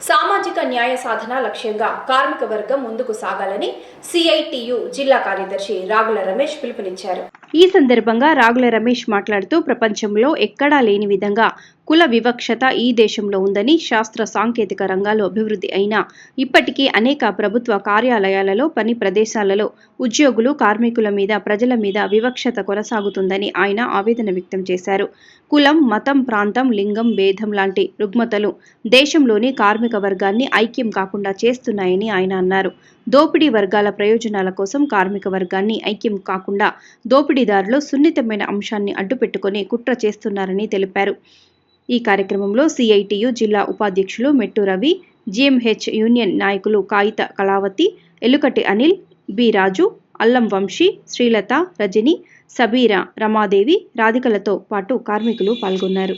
సామాజిక న్యాయ సాధన లక్ష్యంగా కార్మిక వర్గం ముందుకు సాగాలని సిఐటియు జిల్లా కార్యదర్శి రాగుల రమేష్ పిలుపునిచ్చారు. ఈ సందర్భంగా రాగుల రమేష్ మాట్లాడుతూ ప్రపంచంలో ఎక్కడా లేని విధంగా కుల వివక్షత ఈ దేశంలో ఉందని శాస్త్ర సాంకేతిక రంగాలు అభివృద్ధి అయినా ఇప్పటికీ అనేక ప్రభుత్వ కార్యాలయాలలో పని ప్రదేశాలలో ఉద్యోగులు కార్మికుల మీద ప్రజల మీద వివక్షత కొనసాగుతుందని ఆయన ఆవేదన వ్యక్తం చేశారు. కులం మతం ప్రాంతం లింగం భేదం లాంటి రుగ్మతలు దేశంలోని కార్మిక వర్గాన్ని ఐక్యం కాకుండా చేస్తున్నాయని ఆయన అన్నారు. దోపిడీ వర్గాల ప్రయోజనాల కోసం కార్మిక వర్గాన్ని ఐక్యం కాకుండా దోపిడీదారులు సున్నితమైన అంశాన్ని అడ్డుపెట్టుకుని కుట్ర చేస్తున్నారని తెలిపారు. ఈ కార్యక్రమంలో సిఐటియు జిల్లా ఉపాధ్యక్షులు మెట్టు రవి జిఎంహెచ్ యూనియన్ నాయకులు కాగిత కళావతి ఎలుకటి అనిల్ బి రాజు అల్లం వంశీ శ్రీలత రజని సబీరా రమాదేవి రాధికలతో పాటు కార్మికులు పాల్గొన్నారు.